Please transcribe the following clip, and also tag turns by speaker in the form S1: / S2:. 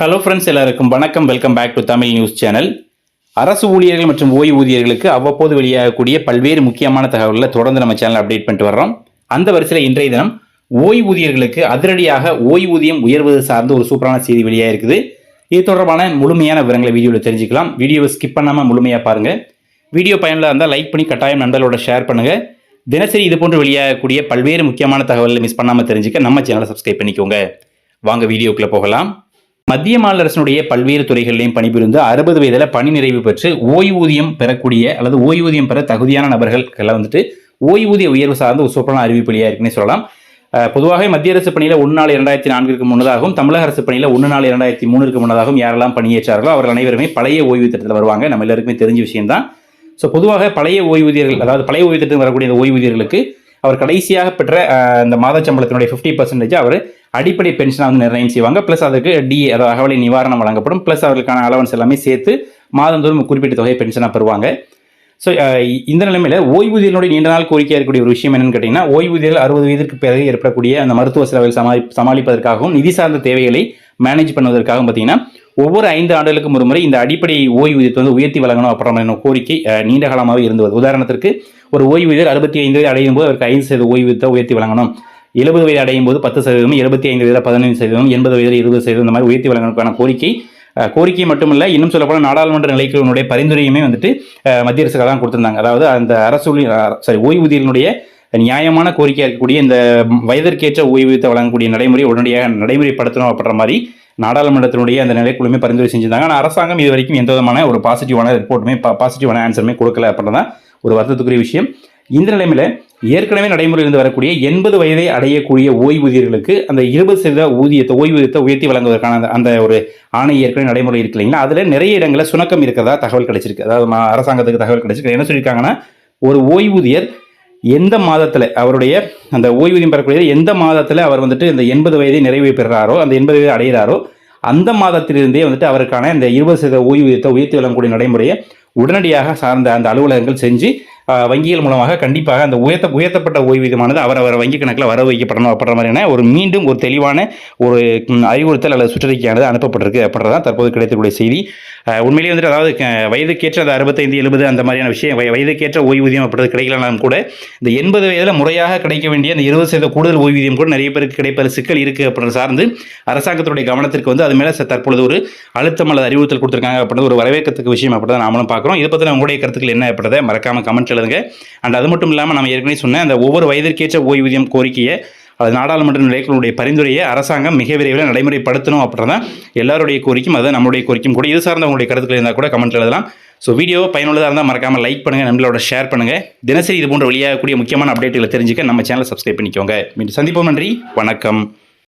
S1: Hello friends எல்லாருக்கும் வணக்கம். Welcome back to Tamil news channel அரசு ஊழியர்கள் மற்றும் ஓய்வூதியர்களுக்கு அவ்வப்போது வெளியாகக்கூடிய பல்வேறு முக்கியமான தகவல்களை தொடர்ந்து நம்ம சேனல் அப்டேட் பண்ணிட்டு வர்றோம். அந்த வரிசையில் இன்றைய தினம் ஓய்வூதியர்களுக்கு அதிரடியாக ஓய்வூதியம் உயர்வது சார்ந்து ஒரு சூப்பரான செய்தி வெளியாக இருக்குது இது தொடர்பான முழுமையான விவரங்களை வீடியோவில் தெரிஞ்சுக்கலாம். வீடியோவை ஸ்கிப் பண்ணாமல் முழுமையாக பாருங்கள் வீடியோ பயனில் இருந்தால் லைக் பண்ணி கட்டாயம் நண்பர்களோட ஷேர் பண்ணுங்கள் தினசரி இது போன்று வெளியாகக்கூடிய பல்வேறு முக்கியமான தகவல்களை மிஸ் பண்ணாமல் தெரிஞ்சுக்க நம்ம சேனலை சப்ஸ்கிரைப் பண்ணிக்கோங்க. வாங்க வீடியோக்குள்ளே போகலாம். மத்திய மாநில அரசினுடைய பல்வேறு துறைகளிலையும் பணிபுரிந்து அறுபது வயதில் பணி நிறைவு பெற்று ஓய்வூதியம் பெறக்கூடிய அல்லது ஓய்வூதியம் பெற தகுதியான நபர்களுக்கெல்லாம் வந்துட்டு ஓய்வூதிய உயர்வு சார்ந்த ஒரு சூப்பரான அறிவிப்படியாக இருக்குன்னு சொல்லலாம். பொதுவாக மத்திய அரசு பணியில் ஒன்று நாள் இரண்டாயிரத்தி நான்கிற்கு முன்னதாகவும் தமிழக அரசு பணியில் ஒன்று நாள் இரண்டாயிரத்தி மூணுக்கு முன்னதாகவும் யாரெல்லாம் பணியேற்றார்களோ அவர்கள் அனைவருமே பழைய ஓய்வு திட்டத்தில் வருவாங்க. நம்ம எல்லாருக்குமே தெரிஞ்ச விஷயம்தான். ஸோ பொதுவாக பழைய ஓய்வூதியர்கள் அதாவது பழைய ஓய்வு திட்டத்தில் வரக்கூடிய ஓய்வூதியர்களுக்கு அவர் கடைசியாக பெற்ற இந்த மாத சம்பளத்தினுடைய ஃபிஃப்டி பர்சன்டேஜ் அவர் அடிப்படை பென்ஷனாக வந்து நிர்ணயம் செய்வாங்க. ப்ளஸ் அதுக்கு டி அதாவது அகவலை நிவாரணம் வழங்கப்படும். ப்ளஸ் அவர்களுக்கான அலவன்ஸ் எல்லாமே சேர்த்து மாதந்தோறும் குறிப்பிட்ட தொகையை பென்ஷனாக பெறுவாங்க. ஸோ இந்த நிலைமையில் ஓய்வூதியர்களுடைய நீண்ட நாள் கோரிக்கையாக இருக்கக்கூடிய ஒரு விஷயம் என்னன்னு கேட்டிங்கன்னா ஓய்வூதியர்கள் அறுபது வயதிற்கு பிறகு ஏற்படக்கூடிய அந்த மருத்துவ செலவில் சமாளி சமாளிப்பதற்காகவும் நிதி சார்ந்த தேவைகளை மேனேஜ் பண்ணுவதற்காகவும் பார்த்தீங்கன்னா ஒவ்வொரு ஐந்து ஆண்டுகளுக்கும் ஒரு முறை இந்த அடிப்படை ஓய்வூதியத்தை வந்து உயர்த்தி வழங்கணும் அப்புறம் கோரிக்கை நீண்ட காலமாக இருந்து வருது. உதாரணத்திற்கு ஒரு ஓய்வூதியர் அறுபத்தி ஐந்து வயது அடையும் போது அவருக்கு ஐந்து சதவீத ஓய்வூதியத்தை உயர்த்தி வழங்கணும். எழுபது வயது அடையும் போது பத்து சதவீதம் எழுபத்தி ஐந்து வயதில் பதினைந்து சதவீதம் எண்பது வயதில் இருபது சதவீதம் இந்த மாதிரி உயர்த்தி வழங்கணுக்கான கோரிக்கை. கோரிக்கை மட்டுமல்ல இன்னும் சொல்லப்போனால் நாடாளுமன்ற நிலைக்குழுவினுடைய பரிந்துரையுமே வந்துட்டு மத்திய அரசுக்காக தான் கொடுத்திருந்தாங்க. அதாவது அந்த அரசு சாரி ஓய்வூதியினுடைய நியாயமான கோரிக்கையாக இருக்கக்கூடிய இந்த வயதிற்கேற்ற ஓய்வூதியத்தை வழங்கக்கூடிய நடைமுறை உடனடியாக நடைமுறைப்படுத்தணும் அப்படின்ற மாதிரி நாடாளுமன்றத்தினுடைய அந்த நிலைக்குழுமே பரிந்துரை செஞ்சிருந்தாங்க. ஆனால் அரசாங்கம் இது வரைக்கும் எந்த விதமான ஒரு பாசிட்டிவான ரிப்போர்ட்டுமே பாசிட்டிவான ஆன்சருமே கொடுக்கல அப்படின்றதான் ஒரு வருத்தத்துக்குரிய விஷயம். இந்த நிலைமையில் ஏற்கனவே நடைமுறையில் இருந்து வரக்கூடிய எண்பது வயதை அடையக்கூடிய ஓய்வூதியர்களுக்கு அந்த இருபது சதவீத ஊதியத்தை ஓய்வூதியத்தை உயர்த்தி வழங்குவதற்கான அந்த- அந்த ஒரு ஆணை ஏற்கனவே நடைமுறை இருக்கு இல்லைங்களா? அதில் நிறைய இடங்களில் சுணக்கம் இருக்கிறதா தகவல் கிடைச்சிருக்கு. அதாவது அரசாங்கத்துக்கு தகவல் கிடைச்சிருக்கு. என்ன சொல்லியிருக்காங்கன்னா ஒரு ஓய்வூதியர் எந்த மாதத்தில் அவருடைய அந்த ஓய்வூதியம் பெறக்கூடிய எந்த மாதத்தில் அவர் வந்துட்டு இந்த எண்பது வயதை நிறைவு பெறுறாரோ அந்த எண்பது வயதை அடைகிறாரோ அந்த மாதத்திலிருந்தே வந்துட்டு அவருக்கான இந்த இருபது சதவீத ஓய்வூதியத்தை உயர்த்தி வழங்கக்கூடிய நடைமுறையை உடனடியாக சார்ந்த அந்த அலுவலகங்கள் செஞ்சு வங்கிகள் மூலமாக கண்டிப்பாக அந்த உயர்த்த உயர்த்தப்பட்ட ஓய்வூதியமானது அவரவர் வங்கி கணக்கில் வர வைக்கப்படணும் அப்படின்ற மாதிரியான ஒரு மீண்டும் ஒரு தெளிவான ஒரு அறிவுறுத்தல் அல்லது சுற்றறிக்கையானது அனுப்பப்பட்டிருக்கு அப்படின்றதான் தற்போது கிடைத்தக்கூடிய செய்தி. உண்மையிலேயே வந்துட்டு அதாவது வயதுக்கேற்ற அந்த அறுபத்தைந்து எழுபது அந்த மாதிரியான விஷயம் வயதுக்கேற்ற ஓய்வூதியம் அப்படின்றது கிடைக்கலனாலும் கூட இந்த எண்பது வயதில் முறையாக கிடைக்க வேண்டிய அந்த இருபது சதவீத கூடுதல் ஓய்வூதியம் கூட நிறைய பேருக்கு கிடைப்பது சிக்கல் இருக்குது அப்படின்னு சார்ந்து அரசாங்கத்துடைய கவனத்திற்கு வந்து அது மேலே தற்பொழுது ஒரு அழுத்தம் அல்லது அறிவுறுத்தல் கொடுத்துருக்காங்க அப்படின்றது ஒரு வரவேற்கத்துக்கு விஷயம் அப்படி தான் நாமளும் பார்க்குறோம். இதை பற்றின உங்களுடைய கருத்துக்கள் என்ன அப்படின்றத மறக்காமல் கமெண்ட் எழுதுங்க. அண்ட் அது மட்டும் இல்லாமல் நம்ம ஏற்கனவே சொன்னேன் அந்த ஒவ்வொரு வயதிற்கேற்ற ஓய்வூதியம் கோரிக்கையை அது நாடாளுமன்ற நிலையங்களுடைய பரிந்துரையை அரசாங்கம் மிக விரைவில் நடைமுறைப்படுத்தணும் அப்படின்றதான் எல்லாருடைய கோரிக்கையும் அதை நம்மளுடைய கோரிக்கையும் கூட இது சார்ந்த உங்களுடைய கருத்துக்கள் இருந்தால் கூட கமெண்ட் எழுதலாம். ஸோ வீடியோ பயனுள்ளதாக இருந்தால் மறக்காமல் லைக் பண்ணுங்கள் நம்மளோட ஷேர் பண்ணுங்கள் தினசரி இது போன்ற வெளியாகக்கூடிய முக்கியமான அப்டேட்டுகளை தெரிஞ்சுக்க நம்ம சேனலை சப்ஸ்கிரைப் பண்ணிக்கோங்க. மீண்டும் சந்திப்போம் நன்றி வணக்கம்.